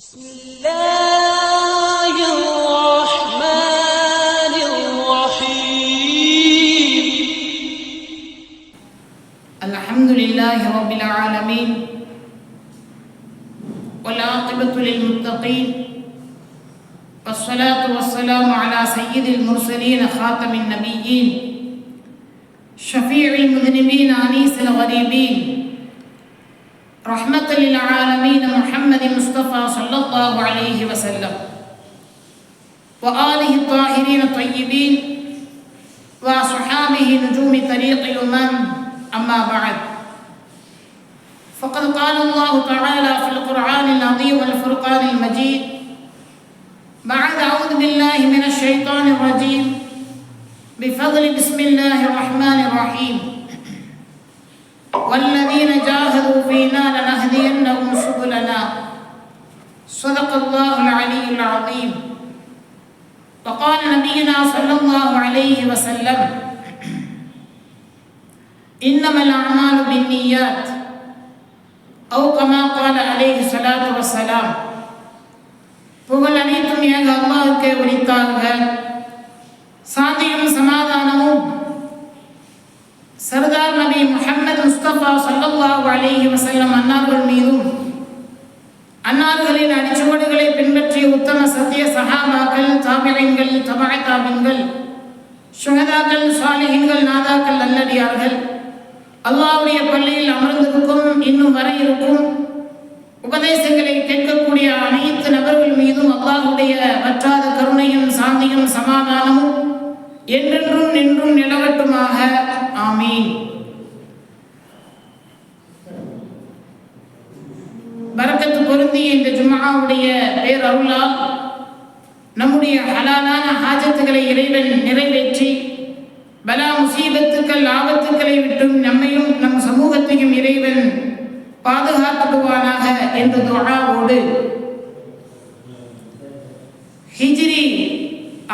بسم الله الرحمن الرحيم. الحمد لله رب العالمين والعاقبة للمتقين والصلاة والسلام على سيد المرسلين خاتم النبيين شفيع المذنبين أنيس الغريبين رحمة للعالمين محمد مصطفى صلى الله عليه وسلم. وآله الطاهرين الطيبين وصحابه نجوم طريق الأمم أما بعد. فقد قال الله تعالى في القرآن العظيم والفرقان المجيد بعد أعوذ بالله من الشيطان الرجيم بفضل بسم الله الرحمن الرحيم. والذين جاهدوا فينا لنهدينهم سبلنا صدق الله العلي العظيم وقال نبينا صلى الله عليه وسلم إنما الأعمال بالنيات أو كما قال عليه الصلاة والسلام புகழ் அனைத்தும் ஏக அல்லாஹுக்கே உரித்தாக சாந்தியும் சமாதானமும் சர்தார் நபி முஹம்மது முஸ்தபா சல்லல்லாஹு அலைஹி வசல்லம் அன்னார்கள் மீதும் அன்னார்களின் அடிச்சுவடுகளை பின்பற்றிய உத்தம சத்திய சஹாபாக்கள் தாபியங்கள் தபா தாபின்கள் சுகதாக்கள் சாலிஹின்கள் நாதாக்கள் நல்லடியார்கள் அல்லாவுடைய பள்ளியில் அமர்ந்திருக்கும் இன்னும் வர இருக்கும் உபதேசங்களை கேட்கக்கூடிய அனைத்து நபர்கள் மீதும் அல்லாஹுடைய வற்றாத கருணையும் சாந்தியும் சமாதானமும் என்றென்றும் நின்றும் நிலவட்டுமாக ஆமீன். பரக்கத்து பொருந்திய இந்த ஜும்மாவுடைய பேர் அருளால் நம்முடைய ஹலாலான ஹாஜத்துகளை இறைவன் நிறைவேற்றி பலா முசீபத்துக்கள் ஆபத்துக்களை விட்டும் நம்மையும் நம் சமூகத்தையும் இறைவன் பாதுகாத்துடுவானாக என்ற தொழாவோடு ஹிஜிரி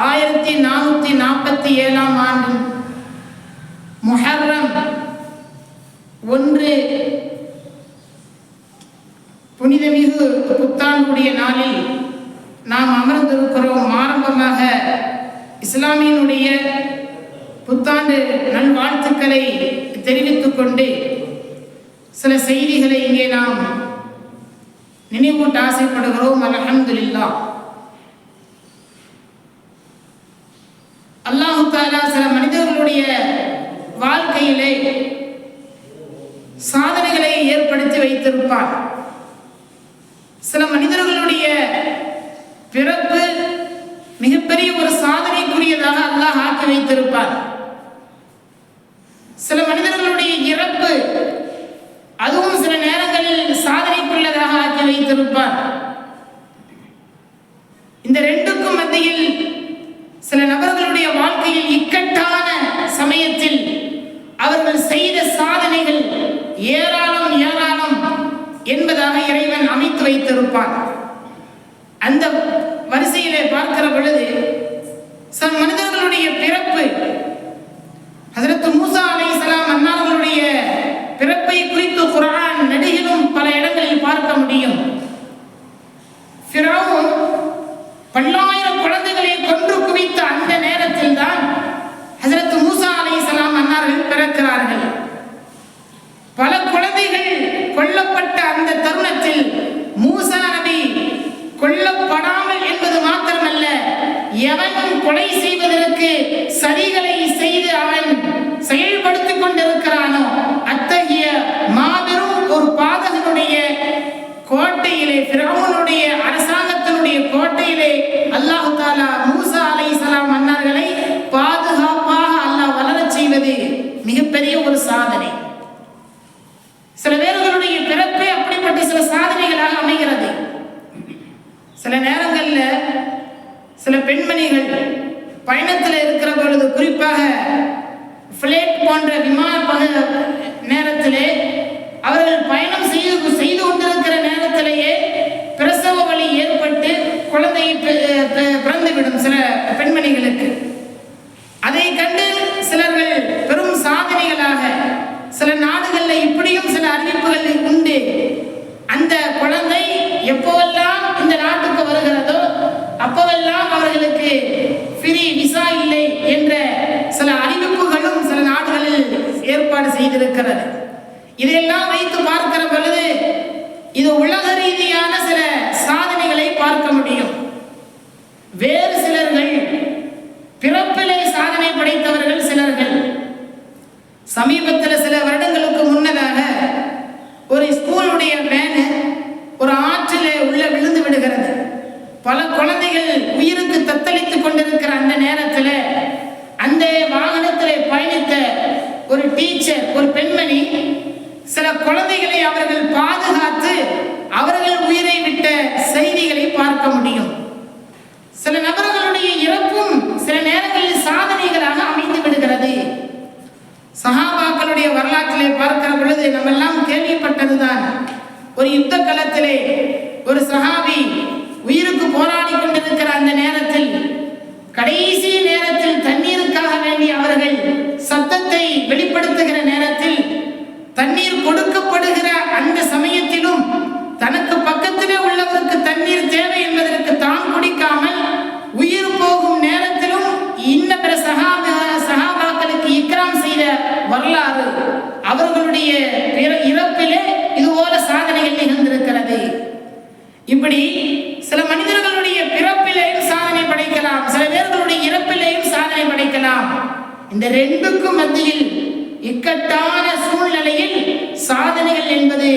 ஆயிரத்தி நானூற்றி நாற்பத்தி ஏழாம் ஆண்டு முஹர்ரம் ஒன்று. புனிதமிகு புத்தாண்டுடைய நாளில் நாம் அமர்ந்திருக்கிறோம். ஆரம்பமாக இஸ்லாமியனுடைய புத்தாண்டு நல்வாழ்த்துக்களை தெரிவித்துக் கொண்டு சில செய்திகளை இங்கே நாம் நினைவூட்ட ஆசைப்படுகிறோம். அல்ஹம்துலில்லாஹ். அல்லாஹு தாலா சில மனிதர்களுடைய வாழ்க்கையிலே சாதனைகளை ஏற்படுத்தி வைத்திருப்பார். சில மனிதர்களுடைய பிறப்பு மிகப்பெரிய ஒரு சாதனைக்குரியதாக அல்லாஹ் ஆக்கி வைத்திருப்பார். சில மனிதர்களுடைய இறப்பு அதுவும் சில நேரங்களில் சாதனைக்குள்ளதாக ஆக்கி வைத்திருப்பார். இந்த ரெண்டுக்கும் மத்தியில் சில நபர்களுடைய வாழ்க்கையில் இக்கட்டான சமயத்தில் அவர்கள் செய்த சாதனைகள் ஏராளம் ஏராளம் என்பதாக இறைவன் அமைத்து வைத்திருப்பார். அந்த வரிசையிலே பார்க்கிற பொழுது சில மனிதர்களுடைய பிறப்பு அதற்கு மூசா அலைஹிஸ்ஸலாம் அன்னார்களுடைய பிறப்பை குறித்து குரான் நடிகிலும் பல இடங்களில் பார்க்க முடியும். பல்லாயிரம் குழந்தைகளை கொன்று குவித்த அந்த நேரத்தில் தான் ஹசரத் மூசா அலைஹிஸ்ஸலாம் பிறக்கிறார்கள். பல குழந்தைகள் கொல்லப்பட்ட அந்த தருணத்தில் மூசா நபி கொல்லப்படாமல் என்பது மாத்திரமல்ல எவன் கொலை செய்வதற்கு சரிகளை செய்து அவன் செயல்படுத்திக் கொண்டிருக்கிறானோ அத்தகைய மாபெரும் ஒரு பாதகனுடைய கோட்டையிலே பிரமனுடைய அரசாங்கத்தினுடைய கோட்டையிலே அல்லாஹு தாலா ஒரு சாதனை. சில பேர்களுடைய பிறப்பே அப்படிப்பட்ட சில சாதனைகளாக அமைகிறது. சில நேரங்களில் சில பெண்மணிகள் பயணத்தில் இருக்கிற பொழுது குறிப்பாக பிளேட் போன்ற விமான பக நேரத்திலே அவர்கள் பயணம் செய்து செய்து கொண்டிருக்கிற நேரத்திலேயே பிரசவ வழி ஏற்பட்டு குழந்தை பிறந்துவிடும் சில பெண்மணிகளுக்கு. அதை கண்டு சிலர்கள் பெரும் சாதனைகளாக சில நாடுகளில் இப்படியும் சில அறிவிப்புகள் உண்டு அந்த குழந்தை எப்போவெல்லாம் இந்த இருக்கிறது இதையெல்லாம் வைத்து பார்க்கிற பொழுது இது உலக ரீதியான சில சாதனைகளை பார்க்க முடியும் வேறு சிலர்கள் பிறப்பிலே சாதனை படைத்தவர்கள் சிலர்கள் சமீபத்தில் சில வருடங்களுக்கு முன்னதாக ஒரு ஸ்கூலுடைய வேனு ஒரு ஆற்றிலே உள்ள விழுந்து விடுகிறது பல குழந்தைகள் உயிருக்கு தத்தளித்துக் கொண்டிருக்கிற அந்த நேரத்தில் அந்த வாகனத்தில் பயணித்த ஒரு டீச்சர் ஒரு பெண்மணி சில உயிரை அவர்கள் பாதுகாத்து அவர்கள் உயிரை விட்ட செய்திகளை பார்க்க முடியும். சில நபர்களுடைய இறப்பும் சில நேரங்களில் சாதனைகளாக அமைந்து விடுகிறது. சஹாபாக்களுடைய வரலாற்றிலே பார்க்கிற பொழுது நம்ம எல்லாம் கேள்விப்பட்டதுதான். ஒரு யுத்த களத்திலே ஒரு சஹாபி உயிருக்கு போராடி கொண்டிருக்கிற அந்த நேரத்தில் கடைசி நேரத்தில் தண்ணீருக்காக வேண்டி அவர்கள் சத்தத்தை வெளிப்படுத்துகிற நேரம் தண்ணீர் கொடுக்கப்படுகிற அந்த சமயத்திலும் தனக்கு பக்கத்திலே உள்ளவருக்கு தண்ணீர் தேவை என்பதற்கு தான் குடிக்காமல் உயிர் போகும் நேரத்திலும் இன்ன பிற சகாப சகாபாக்களுக்கு இக்ராம் செய்த வரலாறு அவர்களுடைய பிற- இறப்பிலே இதுபோல சாதனைகள் நிகழ்ந்திருக்கிறது. இப்படி சில மனிதர்களுடைய பிறப்பிலேயும் சாதனை படைக்கலாம் சில பேர்களுடைய இறப்பிலேயும் சாதனை படைக்கலாம். இந்த ரெண்டுக்கும் மத்தியில் இக்கட்டான சூழ்நிலையில் சாதனைகள் என்பது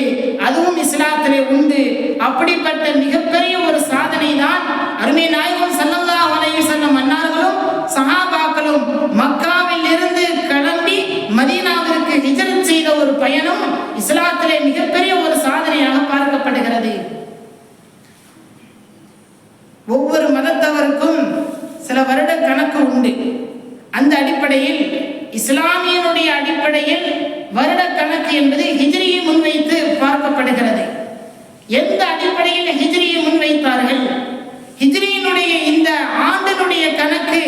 அதுவும் இஸ்லாத்திலே உண்டு. அப்படிப்பட்ட மிகப்பெரிய ஒரு சாதனை தான் அருமை நாயகம் ஸல்லல்லாஹு அலைஹி வஸல்லம் மன்னார்களும் சஹாபா மக்காவில் இருந்து கிளம்பி மதீனாவிற்கு ஹிஜ்ரத் செய்த ஒரு பயணம் இஸ்லாத்திலே மிகப்பெரிய ஒரு சாதனையாக பார்க்கப்படுகிறது ஒவ்வொரு மதத்தவருக்கும் சில வருட கணக்கு உண்டு அந்த அடிப்படையில் இஸ்லாமியனுடைய அடிப்படையில் வருட கணக்கு என்பது ஹிஜ்ரியை முன்வைத்து பார்க்கப்படுகிறது எந்த அடிப்படையில் ஹிஜ்ரியை முன்வைத்தார்கள் ஹிஜ்ரியினுடைய இந்த ஆண்டினுடைய கணக்கு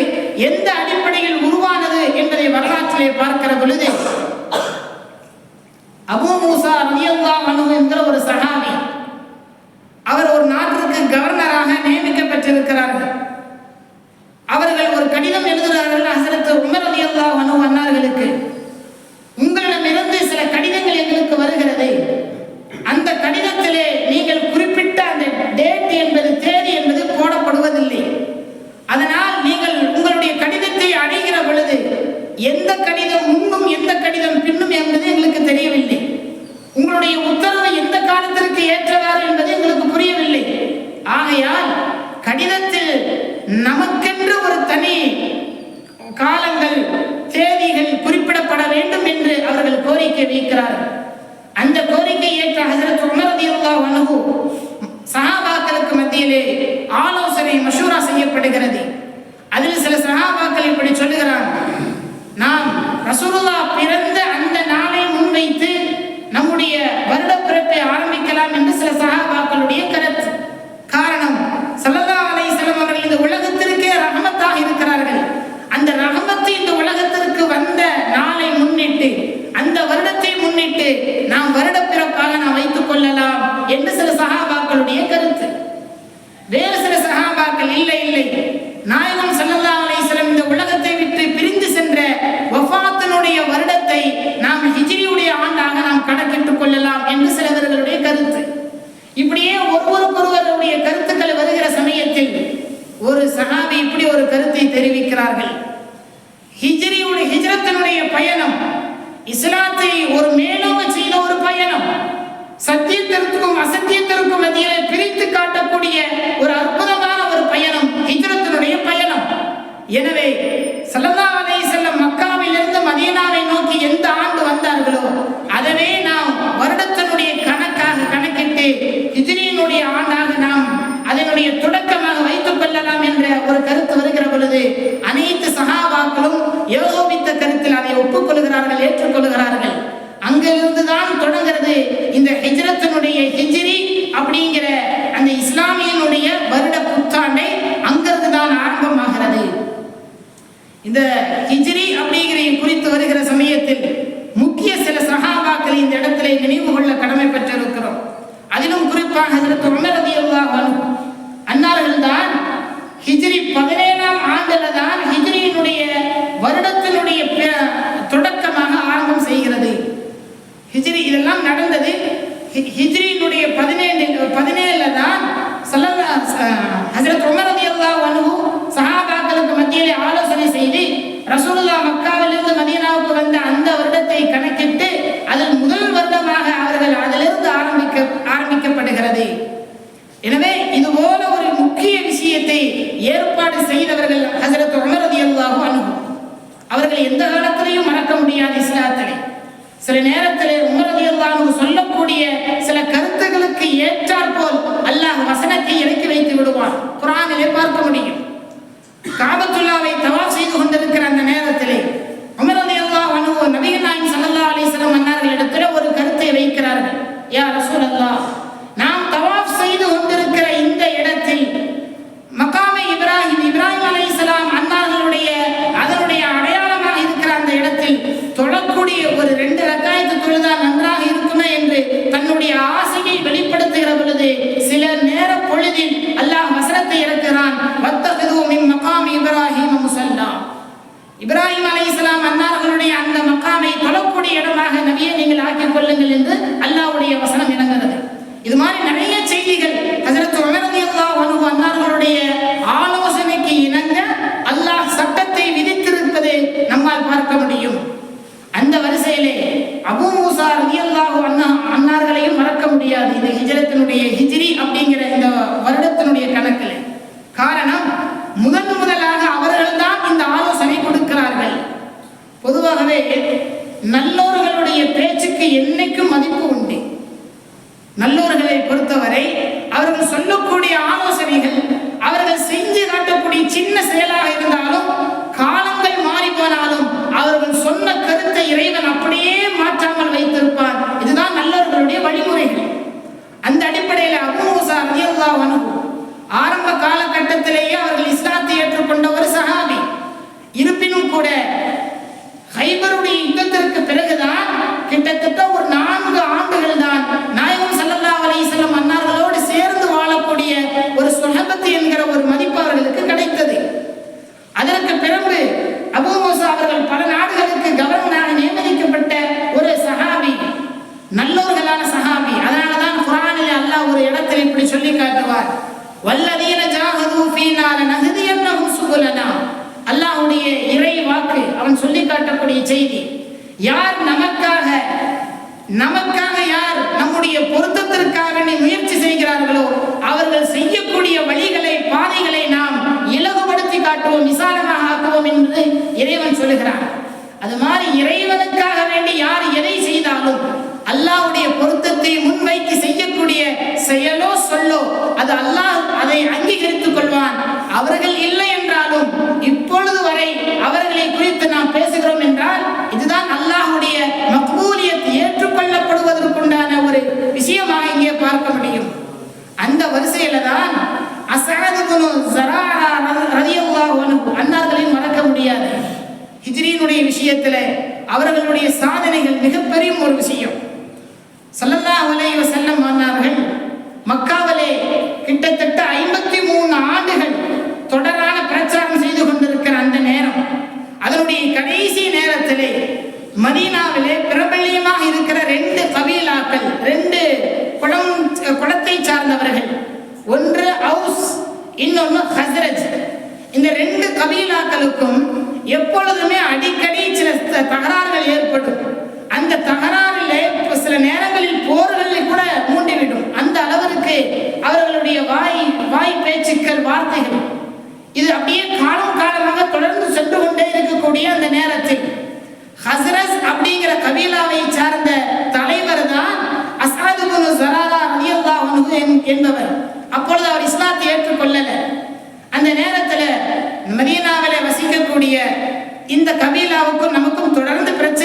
எந்த அடிப்படையில் உருவானது என்பதை வரலாற்றிலே பார்க்கிற பொழுது அபூ மூசா ரலியல்லாஹு அன்ஹு என்கிற ஒரு சஹாபி அவர் ஒரு நாட்டிற்கு கவர்னராக நியமிக்கப்பட்டிருக்கிறார்கள் அவர்கள் ஒரு கடிதம் எழுதுகிறார்கள் ஹசரத் உமர் ரலியல்லாஹு அன்ஹு அன்னார்களுக்கு உங்களிடமிருந்து சில கடிதங்கள் எங்களுக்கு வருகிறது அந்த கடிதத்திலே நீங்கள் குறிப்பிட்ட அந்த டேட் என்பது தேதி என்பது போடப்படுவதில்லை அதனால் நீங்கள் உங்களுடைய கடிதத்தை அடைகிற பொழுது எந்த கடிதம் முன்னும் எந்த கடிதம் பின்னும் என்பது எங்களுக்கு தெரியவில்லை உங்களுடைய உத்தரவு எந்த காலத்திற்கு ஏற்றவாறு என்பது எங்களுக்கு புரியவில்லை ஆகையால் கடிதத்தில் நமக்கென்று ஒரு தனி காலங்கள் தேதிகள் குறிப்பிடப்பட வேண்டும் என்று அவர்கள் கோரிக்கை வைக்கிறார்கள் அந்த கோரிக்கை ஏற்ற ஹசரத் உமர் ரலியல்லாஹு சஹாபாக்களுக்கு மத்தியிலே ஆலோசனை மஷூரா செய்யப்படுகிறது. அதில் சில சஹாபாக்கள் இப்படி சொல்லுகிறார் நாம் ரசூலுல்லா பிறந்த அந்த நாளை முன்வைத்து நம்முடைய வருட பிறப்பை ஆரம்பிக்கலாம் என்று சில சஹாபாக்களுடைய கருத்து காரணம் ஸல்லல்லாஹு அலைஹி வஸல்லம் அவர்கள் இந்த உலகத்திற்கே ரஹமத்தாக இருக்கிறார்கள் அந்த ரஹமத்து இந்த உலகத்திற்கு வந்த நாளை முன்னிட்டு அந்த வருடத்தை முன்னிட்டு நாம் வருட பிறப்பாக நாம் வைத்துக் கொள்ளலாம் என்று சில சகாபாக்களுடைய கருத்து. வேறு சில சகாபாக்கள் இல்லை இல்லை. நாயகம் ஸல்லல்லாஹு அலைசலம் இந்த உலகத்தை விட்டு பிரிந்து சென்ற வஃபாத்தினுடைய வருடத்தை நாம் ஹிஜ்ரியுடைய ஆண்டாக நாம் கணக்கிட்டுக் கொள்ளலாம் என்று சிலவர்களுடைய கருத்து. இப்படியே ஒருவருக்கொருவருடைய கருத்துக்கள் வருகிற சமயத்தில் ஒரு சகாபி இப்படி ஒரு கருத்தை தெரிவிக்கிறார்கள். ஹிஜ்ரியுடைய ஹிஜ்ரத்தினுடைய பயணம் இஸ்லாத்தை ஒரு மேலோங்க செய்த ஒரு பயணம். சத்தியத்திற்கும் அசத்தியத்திற்கும் மத்தியிலே பிரித்து காட்டக்கூடிய ஒரு அற்புதமான ஒரு பயணம் ஹிஜ்ரத்தினுடைய பயணம். எனவே ஸல்லல்லாஹு அலைஹி வஸல்லம் மக்காவிலிருந்து மதீனாவை நோக்கி எந்த ஆண்டு வந்தார்களோ அதவே நாம் வருடத்தினுடைய கணக்காக கணக்கிட்டு ஹிஜ்ரியினுடைய ஆண்டாக நாம் அதனுடைய தொடக்கமாக வைத்துக் கொள்ளலாம் என்ற ஒரு கருத்து வருகிற பொழுது அனைத்து சகாபாக்களும் ஏகோபித்த கருத்தில் அதை ஒப்புக்கொள்கிறார்கள் ஏற்றுக்கொள்கிறார்கள் அங்கிருந்து தான் தொடங்குறது இந்த ஹிஜ்ரத்தினுடைய ஹிஜ்ரி அப்படிங்கிற அந்த இஸ்லாமியனுடைய வருட புத்தாண்டை அங்கிருந்து தான் ஆரம்பமாகிறது. இந்த ஹிஜ்ரி அப்படிங்கிற குறித்து வருகிற சமயத்தில் முக்கிய சில சஹாபாக்களை இந்த இடத்துல நினைவு கொள்ள கடமை பெற்றிருக்கிறோம் அதிலும் குறிப்பாக ஹஜரத் உமர் அன்னார்கள் தான் Army இது மாதிரி நிறைய செய்திகள் ஹசரத் உமரதி அல்லா வலுவு அன்னார்களுடைய ஆலோசனைக்கு இணங்க அல்லாஹ் சட்டத்தை விதித்திருப்பதை நம்மால் பார்க்க முடியும். அந்த வரிசையிலே அபு மூசா ரதி அல்லாஹு அண்ணா அன்னார்களையும் மறக்க முடியாது. இந்த ஹிஜரத்தினுடைய ஹிஜிரி அப்படிங்கிற இந்த வருடத்தினுடைய கணக்கில். காரணம் முதன் முதலாக அவர்கள் தான் இந்த ஆலோசனை கொடுக்கிறார்கள். பொதுவாகவே நல்லோர்களுடைய பேச்சுக்கு என்னைக்கும் மதிப்பு உண்டு. இறைவன் சொல்லுகிறான். அது மாதிரி இறைவனுக்காக வேண்டி யார் எதை செய்தாலும் அல்லாவுடைய பொருத்தத்தை முன்வைத்து செய்யக்கூடிய செயலோ சொல்லோ அது அல்லாஹ் அதை அங்கீகரித்துக் கொள்வான். அவர்கள் இல்லை என்றாலும் இப்பொழுது வரை அவர்களை குறித்து நாம் பேசுகிறோம் என்றால் இதுதான் அல்லாஹுடைய மக்பூலியத் ஏற்றுக்கொள்ளப்படுவதற்குண்டான ஒரு விஷயமாக இங்கே பார்க்க முடியும். அந்த வரிசையில தான் அசாது அன்னார்களின் மரண முடியாது. ஹிஜ்ரியினுடைய விஷயத்தில் அவர்களுடைய சாதனைகள் மிகப்பெரிய ஒரு விஷயம். சல்லல்லா அலைவ செல்லம் ஆனார்கள் மக்காவலே கிட்டத்தட்ட ஐம்பத்தி மூணு ஆண்டுகள்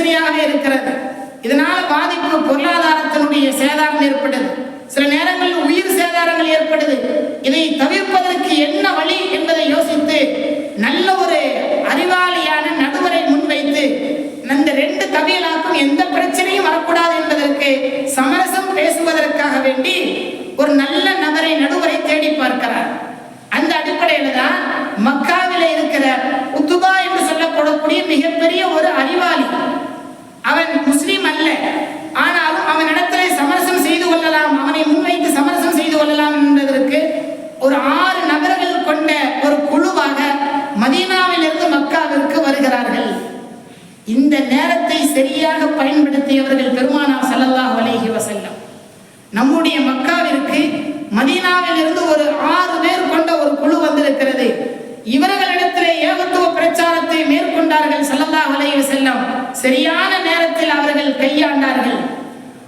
பிரச்சனையாக இருக்கிறது. இதனால் பாதிப்பு பொருளாதாரத்தினுடைய சேதாரம் ஏற்பட்டது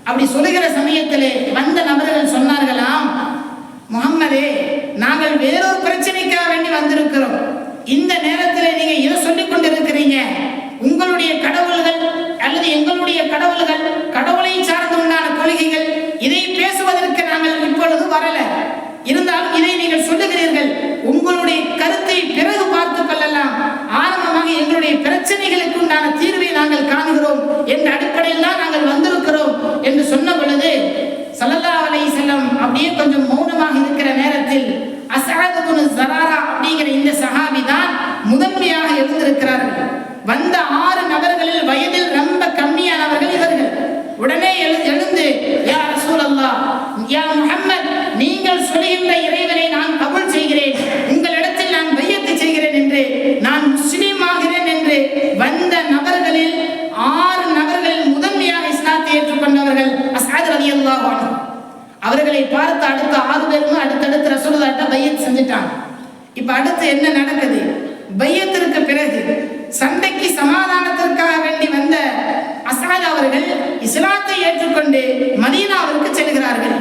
அப்படி சொல்லுகிற சமயத்திலே வந்த நபர்கள் சொன்னார்களாம் முகம்மதே நாங்கள் வேறொரு பிரச்சனைக்காக வேண்டி வந்திருக்கிறோம் இந்த நேரத்தில் நீங்க இதை சொல்லிக் கொண்டிருக்கிறீங்க உங்களுடைய கடவுள்கள் அல்லது எங்களுடைய கடவுள்கள் கடவுளை சார்ந்து உண்டான கொள்கைகள் இதை பேசுவதற்கு நாங்கள் இப்பொழுது வரல இருந்தாலும் இதை நீங்கள் சொல்லுகிறீர்கள் உங்களுடைய கருத்தை பிறகு பார்த்துக் கொள்ளலாம் ஆரம்பமாக எங்களுடைய பிரச்சனைகளுக்கு உண்டான தீர்வை நாங்கள் காணுகிறோம் என்ற அடிப்படையில் தான் நாங்கள் வந்திருக்கிறோம் என்று சொன்ன பொழுது ஸல்லல்லாஹு அலைஹி செல்லம் அப்படியே கொஞ்சம் மௌனமாக இருக்கிற நேரத்தில் அஸ்அத் ஜராரா அப்படிங்கிற இந்த சஹாபி தான் முதன்மையாக எழுந்திருக்கிறார்கள். வந்த ஆறு நபர்களில் வயதில் ரொம்ப கம்மியானவர்கள் இவர்கள். உடனே எழு எழுந்து யா ரசூலல்லாஹ் யா முஹம்மத் நீங்கள் சொல்கின்ற இறைவனை நான் கபூல் செய்கிறேன் உங்களிடத்தில் நான் பையத்து செய்கிறேன் என்று நான் முஸ்லீம் ஆகிறேன் என்று வந்த நபர்களில் ஆறு நபர்களில் முதன்மையாக இஸ்லாத்தை ஏற்றுக்கொண்டவர்கள் அஸ்ஹாத் ரலியல்லாஹு அன்ஹு அவர்களை பார்த்து அடுத்த ஆறு பேரும் அடுத்தடுத்து ரசூலுல்லாஹ்ட்ட பையத் செஞ்சுட்டாங்க இப்ப அடுத்து என்ன நடக்குது பையத்திற்கு பிறகு சண்டைக்கு சமாதானத்திற்காக வேண்டி வந்த அசாத் அவர்கள் இஸ்லாத்தை ஏற்றுக்கொண்டு மதீனாவிற்கு செல்கிறார்கள்.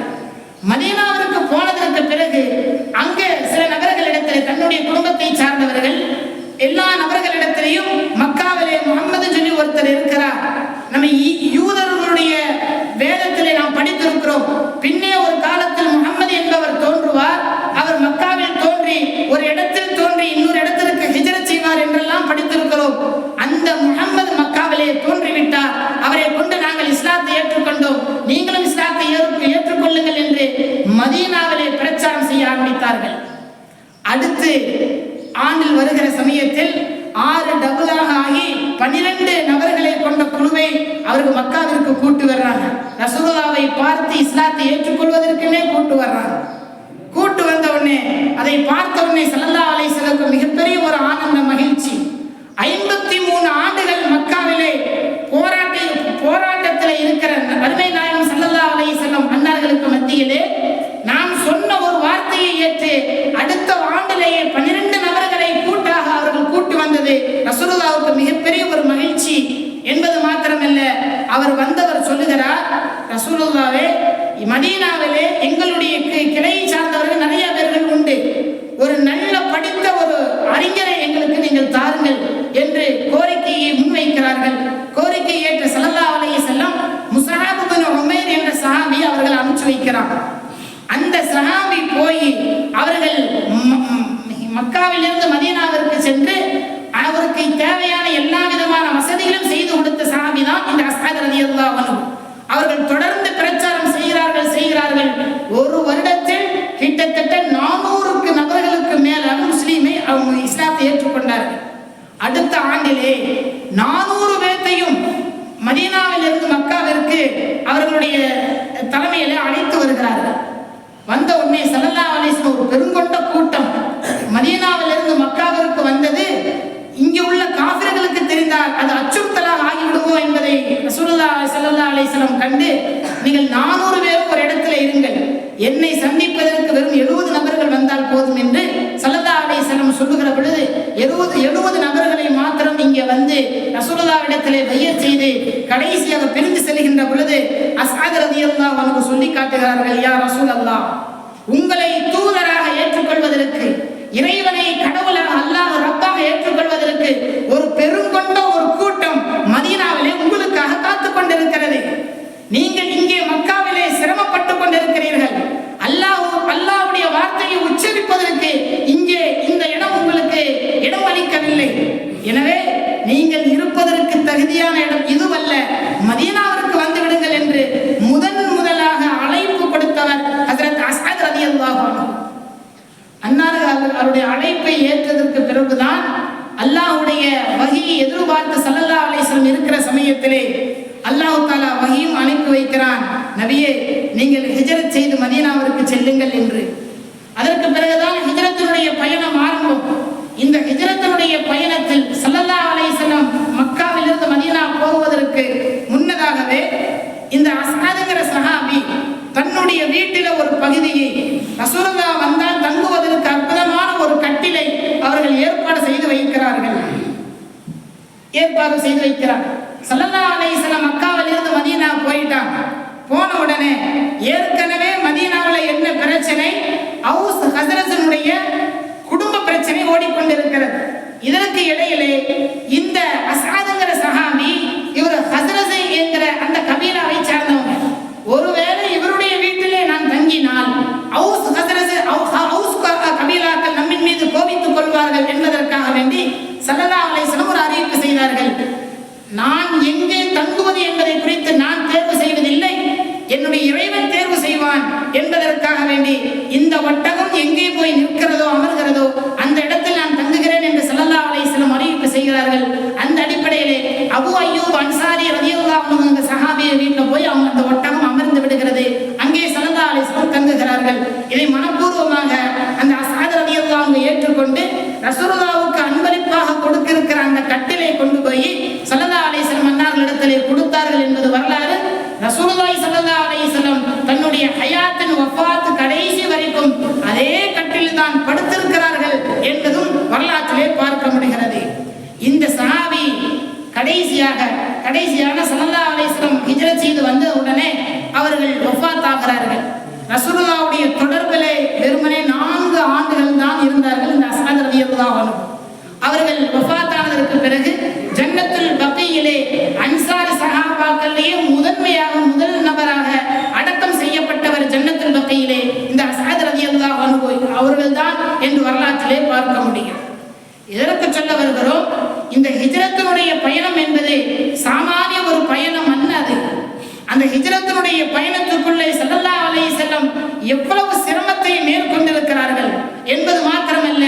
மதீனாவிற்கு போனதற்கு பிறகு அங்கே சில நபர்களிடத்தில் தன்னுடைய குடும்பத்தை சார்ந்தவர்கள் எல்லா நபர்களிடத்திலையும் மக்காவிலே முகமது சொல்லி ஒருத்தர் இருக்கிறார். நம்ம யூதர்களுடைய வேதத்திலே நாம் படித்திருக்கிறோம். பின் ஒரு காலத்தில் முகம்மது என்பவர் தோன்றுவார் அவர் மக்காவில் தோன்றி ஒரு இடத்தில் தோன்றி இன்னொரு இடத்திற்கு ஹிஜ்ரத் செய்வார் என்றெல்லாம் படித்திருக்கிறோம் அந்த முகம்மது மக்காவிலே தோன்றிவிட்டார் அவரை கொண்டு நாங்கள் இஸ்லாத்தை ஏற்றுக்கொண்டோம் நீங்களும் இஸ்லாத்தை ஏற்று- ஏற்றுக்கொள்ளுங்கள் என்று மதீனாவிலே பிரச்சாரம் செய்ய ஆரம்பித்தார்கள் அடுத்து ஆண்டில் வருகிற சமயத்தில் ஆறு டபுளாக ஆகி பன்னிரண்டு நபர்களை கொண்ட குழுவை அவருக்கு மக்காவிற்கு கூட்டு வர்றாங்க. ரசூலாவை பார்த்து இஸ்லாத்தை ஏற்றுக்கொள்வதற்குமே கூட்டு வர்றாங்க. கூட்டு வந்த உடனே அதை பார்த்த உடனே ஸல்லல்லாஹு அலை சிலருக்கு மிகப்பெரிய ஒரு ஆனந்த மகிழ்ச்சி. ஐம்பது மூணு ஆண்டுகள் மக்காவிலே போராட்ட போராட்டத்தில் இருக்கிற அருமை நாயகம் ஸல்லல்லாஹு அலைஹி வஸல்லம் அன்னார்களுக்கு மத்தியிலே நான் சொன்ன ஒரு வார்த்தையை ஏற்று அடுத்த ஆண்டிலேயே பன்னிரண்டு நபர்களை கூட்டாக அவர்கள் கூட்டு வந்தது ரசூலுல்லாவுக்கு மிகப்பெரிய ஒரு மகிழ்ச்சி என்பது மாத்திரமல்ல அவர் வந்தவர் சொல்லுகிறார் ரசூலுல்லாவே மதீனாவிலே எங்களுடைய கிளையை சார்ந்தவர்கள் நிறைய பேர் உண்டு ஒரு நல்ல படித்த ஒரு அறிஞரை எங்களுக்கு நீங்கள் தாருங்கள் என்று கோரிக்கையை முன்வைக்கிறார்கள் கோரிக்கை ஏற்ற ஸல்லல்லாஹு அலைஹி செல்லம் முஸ்அப் பின் உமைர் என்ற சஹாபி அவர்கள் அனுப்பிச்சு வைக்கிறார் அந்த சஹாபி போய் அவர்கள் ம- ம- மக்காவிலிருந்து மதீனாவிற்கு சென்று அவருக்கு தேவையான எல்லா விதமான வசதிகளும் செய்து கொடுத்த சஹாபி தான் இந்த அஸ்ஹாத் ரலியல்லாஹு அன்ஹு அவர்கள் தொடர்ந்து பிரச்சாரம் செய்கிறார்கள் செய்கிறார்கள் ஒரு வருடத்தில் கிட்டத்தட்ட நானூறுக்கு நபர்களுக்கு மேல முஸ்லீமை அவங்க இஸ்லாத்தை ஏற்றுக்கொண்டார்கள். அடுத்த ஆண்டிலே நானூறு பேர்த்தையும் மதீனாவிலிருந்து மக்காவிற்கு அவர்களுடைய தலைமையில அழைத்து வருகிறார்கள். வந்த உடனே சல்லல்லா அலைஹி ஒரு பெருங்கொண்ட கூட்டம் மதீனாவிலிருந்து மக்காவிற்கு வந்தது. இங்கே உள்ள காபிர்களுக்கு தெரிந்தால் அது அச்சுறுத்தலாக ஆகிவிடுமோ என்பதை சூழலா ஸல்லல்லாஹு அலைஹி கண்டு நீங்கள் நானூறு பேரும் ஒரு இடத்துல இருங்கள். என்னை சந்திப்பதற்கு வெறும் எழுபது நபர்கள் வந்தால் போதும் என்று ஸல்லல்லாஹு அலைஹி சொல்லுகிற பொழுது எழுபது எழுபது நபர்களை மாத்திரம் இங்கே வந்து ரசூலதா இடத்திலே வைய செய்து கடைசியாக பிரிந்து செல்கின்ற பொழுது அஸ்ஹாத் ரலியல்லாஹு அன்ஹு சொல்லி காட்டுகிறார்கள் யா அல்லா உங்களை தூதராக ஏற்றுக்கொள்வதற்கு இறைவனை கடவுளாக அல்லாஹ் ரப்பாக ஏற்றுக்கொள்வதற்கு ஒரு பெரும் ஒரு கூட்டம் மதீனாவிலே உங்களுக்காக காத்துக் கொண்டிருக்கிறது நீங்கள் இங்கே மக்காவிலே சிரமப்பட்டு கொண்டிருக்கிறீர்கள் அல்லாஹ் அல்லாஹ்வுடைய வார்த்தையை உச்சரிப்பதற்கு இங்கே இந்த இடம் உங்களுக்கு இடம் அளிக்கவில்லை எனவே நீங்கள் இருப்பதற்கு தகுதியான இடம் இதுவல்ல மதீனாவிற்கு வந்து விடுங்கள் என்று முதன் முதலாக அழைப்பு கொடுத்தவர் ஹஜரத் அஸ்ஹத் ரலியல்லாஹு அன்ஹு அன்னார்கள் அவர்- அவருடைய அழைப்பை ஏற்றதற்கு பிறகுதான் அல்லாஹுடைய வகையை எதிர்பார்த்து சல்லல்லா அலிஸ்லம் இருக்கிற சமயத்திலே அல்லாஹு தாலா வகையும் அனுப்பி வைக்கிறான். நபியே நீங்கள் ஹிஜரத் செய்து மதீனாவிற்கு செல்லுங்கள் என்று. அதற்கு பிறகுதான் ஹிஜரத்தினுடைய பயணம் ஆரம்பம். இந்த ஹிஜரத்தினுடைய பயணத்தில் சல்லல்லா அலிஸ்லம் மக்காவிலிருந்து மதீனா போவதற்கு முன்னதாகவே இந்த அஸ்ஹாதுங்கிற சஹாபி தன்னுடைய வீட்டில ஒரு பகுதியை ரசூலல்லா வந்தால் தங்குவதற்கு அற்புதமான ஒரு கட்டிலை அவர்கள் ஏற்ப ஏற்பாடு செய்து வைக்கிறார். சல்லல்லா அலைஹி வஸல்லம் மக்காவில் இருந்து மதீனா போயிட்டாங்க போன உடனே ஏற்கனவே மதீனாவில் என்ன பிரச்சனை? அவுஸ் ஹசரசனுடைய குடும்ப பிரச்சனை ஓடிக்கொண்டிருக்கிறது. இதற்கு இடையிலே இந்த அசாதுங்கிற சஹாபி இவர் ஹசரசை என்கிற அந்த கபீலாவை சார்ந்தவங்க. ஒருவேளை இவருடைய வீட்டிலே நான் தங்கினால் அவுஸ் ஹசரசு அவு- கபீலாக்கள் நம்மின் மீது கோபித்துக் கொள்வார்கள் என்பதற்காக வேண்டி சல்லல்லா அலைஹிஸ்ஸலாம் ஒரு அறிவிப்பு செய்தார்கள் நான் எங்கே தங்க என்பதை குறித்து நான் தேர்வு செய்வதில்லை என்னுடைய இறைவன் தேர்வு செய்வான் என்பதற்காக வேண்டி இந்த ஒட்டகம் எங்கே போய் நிற்கிறதோ அமர்கிறதோ அந்த இடத்தில் நான் தங்குகிறேன் என்று ஸல்லல்லாஹு அலைஹி வஸல்லம் அறிவிப்பு செய்கிறார்கள் அந்த அடிப்படையிலே அபு அய்யூப் அன்சாரி ரலியல்லாஹு அன்ஹு அந்த சஹாபிய வீட்டில் போய் அவங்க அந்த ஒட்டகம் அமர்ந்து விடுகிறது அங்கே ஸல்லல்லாஹு அலைஹி வஸல்லம் தங்குகிறார்கள் இதை மனப்பூர்வமாக அந்த அசாத் ரலியல்லாஹு அன்ஹு ஏற்றுக்கொண்டு ரசூலுல்லாஹ்வுக்கு அன்பளிப்பாக கொடுத்திருக்கிற அந்த கட்டிலை கொண்டு போய் ஸல்லல்லாஹு அலைஹி வஸல்லம் அன்னார்களிடத்திலே கொடுத்தார்கள் என்பது வரலாறு ரசூலுல்லாஹி ஸல்லல்லாஹு அலைஹி வஸல்லம் தன்னுடைய ஹயாத்தின் வஃபாத் கடைசி வரைக்கும் அதே கட்டில் தான் படுத்திருக்கிறார்கள் என்பதும் வரலாற்றிலே பார்க்க முடிகிறது இந்த சஹாபி கடைசியாக கடைசியாக ஸல்லல்லாஹு அலைஹி வஸல்லம் ஹிஜ்ரத் செய்து வந்த உடனே அவர்கள் வஃபாத் ரசூலுல்லாவுடைய தொடர்பிலே வெறுமனே நான்கு ஆண்டுகள் தான் இருந்தார்கள் இந்த அசாத் ரவி அன்ஹு. அவர்கள் வஃபாத்தானதற்கு பிறகு ஜன்னத்துல் பக்கையிலே அன்சாரி சகாபாக்கள்லேயே முதன்மையாக முதல் நபராக அடக்கம் செய்யப்பட்டவர் ஜன்னத்துல் பக்கையிலே இந்த அஸ்ஹாத் ரலியல்லாஹு அவர்கள் அவர்கள்தான் என்று வரலாற்றிலே பார்க்க முடியும். இதற்கு சொல்ல வருகிறோம் இந்த ஹிஜ்ரத்தினுடைய பயணம் என்பது சாமானிய ஒரு பயணம் அல்ல அது. அந்த ஹிஜ்ரத்தினுடைய பயணத்தை எவ்வளவு சிரமத்தை மேற்கொண்டிருக்கிறார்கள் என்பது மாத்திரமல்ல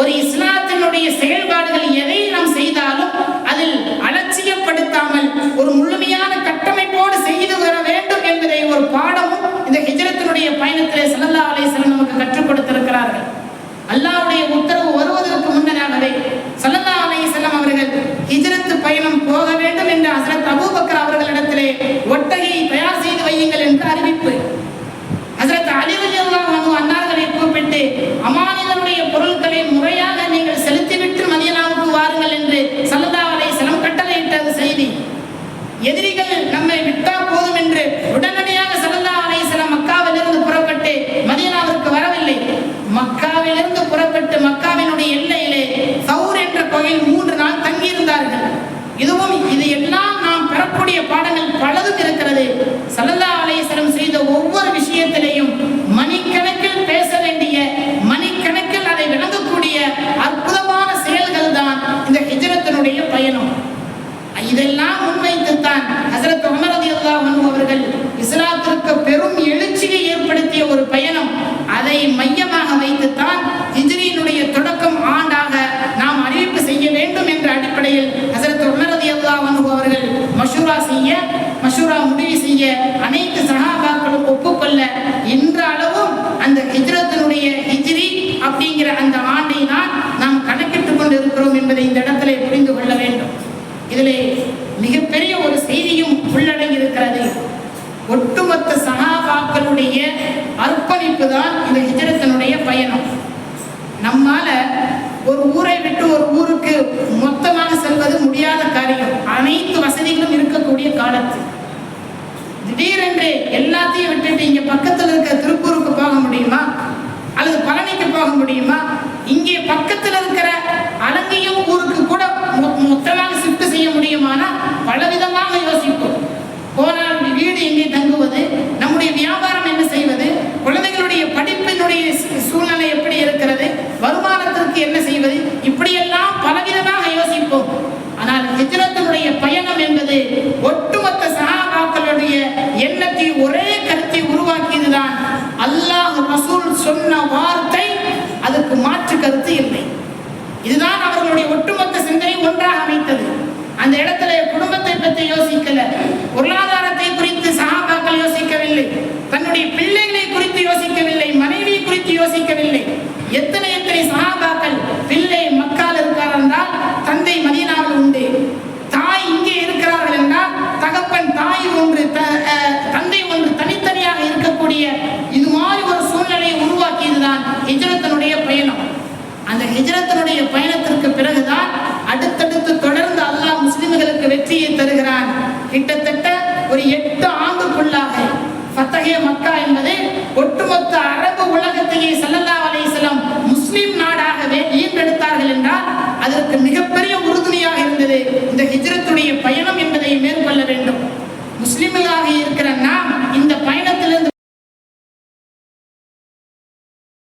ஒரு இஸ்லாத்தினுடைய செயல்பாடுகள் எதை நாம் செய்தாலும் அதில் அலட்சியப்படுத்தாமல் ஒரு முழுமையான கட்டமைப்போடு செய்து வர வேண்டும் என்பதை ஒரு பாடமும் இந்த ஹிஜரத்தினுடைய பயணத்திலே ஸல்லல்லாஹு அலைஹி நமக்கு கற்றுக் கொடுத்திருக்கிறார்கள். அல்லாஹ்வுடைய உத்தரவு வருவதற்கு முன்னதாகவே ஸல்லல்லாஹு அலைஹி அவர்கள் ஹிஜரத்து பயணம் போக வேண்டும் என்று ஹஜ்ரத் அபூபக்கர் அவர்களிடத்திலே ஒட்டகையை தயார் செய்து வையுங்கள் என்று அறிவிப்பு ஹஜ்ரத் அலி ரலியல்லாஹு அன்ஹு அன்னார்களை அமானிதனுடைய பொருட்களை முறையாக நீங்கள் செலுத்திவிட்டு மதியனாவுக்கு வாருங்கள் என்று சல்லதா அலைஹி வஸல்லம் கட்டளையிட்டது செய்தி. எதிரிகள் நம்மை விட்டா போதும் என்று உடனடியாக சல்லதா அலை மக்காவிலிருந்து புறப்பட்டு மதியனாவிற்கு வரவில்லை. மக்காவிலிருந்து புறப்பட்டு மக்காவினுடைய எல்லையிலே சௌர் என்ற கோயில் மூன்று நாள் தங்கியிருந்தார்கள். இதுவும் இது எல்லாம் நாம் பெறக்கூடிய பாடங்கள் பலதும் இருக்கிறது. சல்லதா அலைஹி வஸல்லம் செய்த ஒவ்வொரு விஷயத்திலேயும் மணிக்கணக்கில் பேச வேண்டிய மணிக்கணக்கில் அதை விளங்கக்கூடிய அற்புதமான செயல்கள் தான் இந்த ஹிஜ்ரத்தினுடைய பயணம் இதெல்லாம் முன்வைத்துத்தான் ஹசரத் உமர் ரலியல்லாஹு அன்ஹு அவர்கள் இஸ்லாத்திற்கு பெரும் எழுச்சியை ஏற்படுத்திய ஒரு பயணம் அதை மையமாக வைத்துத்தான் ஹிஜ்ரியினுடைய தொடக்கம் ஆண்டாக நாம் அறிவிப்பு செய்ய வேண்டும் என்ற அடிப்படையில் ஹசரத் உமர் ரலியல்லாஹு அன்ஹு அவர்கள் மஷூரா செய்ய மஷூரா முடிவு செய்ய அனைத்து சஹாபாக்களும் ஒப்புக்கொள்ள இன்றளவும் அந்த ஹிஜ்ரத்தினுடைய ஹிஜ்ரி அப்படிங்கிற அந்த ஆண்டை தான் நாம் கணக்கிட்டுக் கொண்டு இருக்கிறோம் என்பதை இந்த இடத்திலே புரிந்து கொள்ள வேண்டும் இதிலே மிகப்பெரிய ஒரு செய்தியும் உள்ளடங்கி இருக்கிறது ஒட்டுமொத்த சகாபாக்களுடைய அர்ப்பணிப்பு தான் இந்த ஹிஜரத்தினுடைய பயணம் நம்மால ஒரு ஊரை விட்டு ஒரு ஊருக்கு மொத்தமாக செல்வது முடியாத காரியம் அனைத்து வசதிகளும் இருக்கக்கூடிய காலத்து. திடீரென்று எல்லாத்தையும் விட்டுட்டு இங்க பக்கத்துல இருக்க திருப்பூருக்கு போக முடியுமா? அல்லது பழனிக்கு போக முடியுமா? இங்கே பக்கத்துல இருக்கிற அலங்கையும் ஊருக்கு கூட மொத்தமாக ஷிஃப்ட் செய்ய முடியுமானா? பலவிதமாக யோசிப்போம். போனால் வீடு எங்கே தங்குவது? நம்முடைய வியாபாரம் என்ன செய்வது? குழந்தைகளுடைய படிப்பினுடைய சூழ்நிலை எப்படி இருக்கிறது? வருமானத்திற்கு என்ன செய்வது? இப்படியெல்லாம் பலவிதமாக யோசிப்போம். ஆனால் ஹிஜ்ரத்தினுடைய பயணம் என்பது ஒட்டுமொத்த சகாபாக்களுடைய எண்ணத்தை ஒரே கருத்தை உருவாக்கியதுதான். அல்லாஹ் ரசூல் சொன்ன வார்த்தை அதுக்கு மாற்று கருத்து இல்லை. இதுதான் அவர்களுடைய ஒட்டுமொத்த சிந்தனை ஒன்றாக அமைத்தது. அந்த இடத்துல குடும்பத்தை பற்றி யோசிக்கல. பொருளாதாரத்தை குறித்து சகாபாக்கள் யோசிக்கவில்லை. தன்னுடைய பிள்ளை தாய் ஒன்று தந்தை ஒன்று தனித்தனியாக இருக்கக்கூடிய இது மாதிரி ஒரு சூழ்நிலையை உருவாக்கியதுதான் ஹிஜரத்தினுடைய பயணம். அந்த ஹிஜரத்தினுடைய பயணத்திற்கு பிறகுதான் அடுத்தடுத்து தொடர்ந்து அல்லாஹ் முஸ்லிம்களுக்கு வெற்றியை தருகிறான். கிட்டத்தட்ட ஒரு எட்டு ஆண்டுக்குள்ளாக ஃபத்தகே மக்கா என்பது ஒட்டுமொத்த அரபு உலகத்தையே செல்லல்லா அலையம் முஸ்லிம் நாடாகவே ஈன்றெடுத்தார்கள் என்றால் அதற்கு மிகப்பெரிய உறுதுணையாக இருந்தது இந்த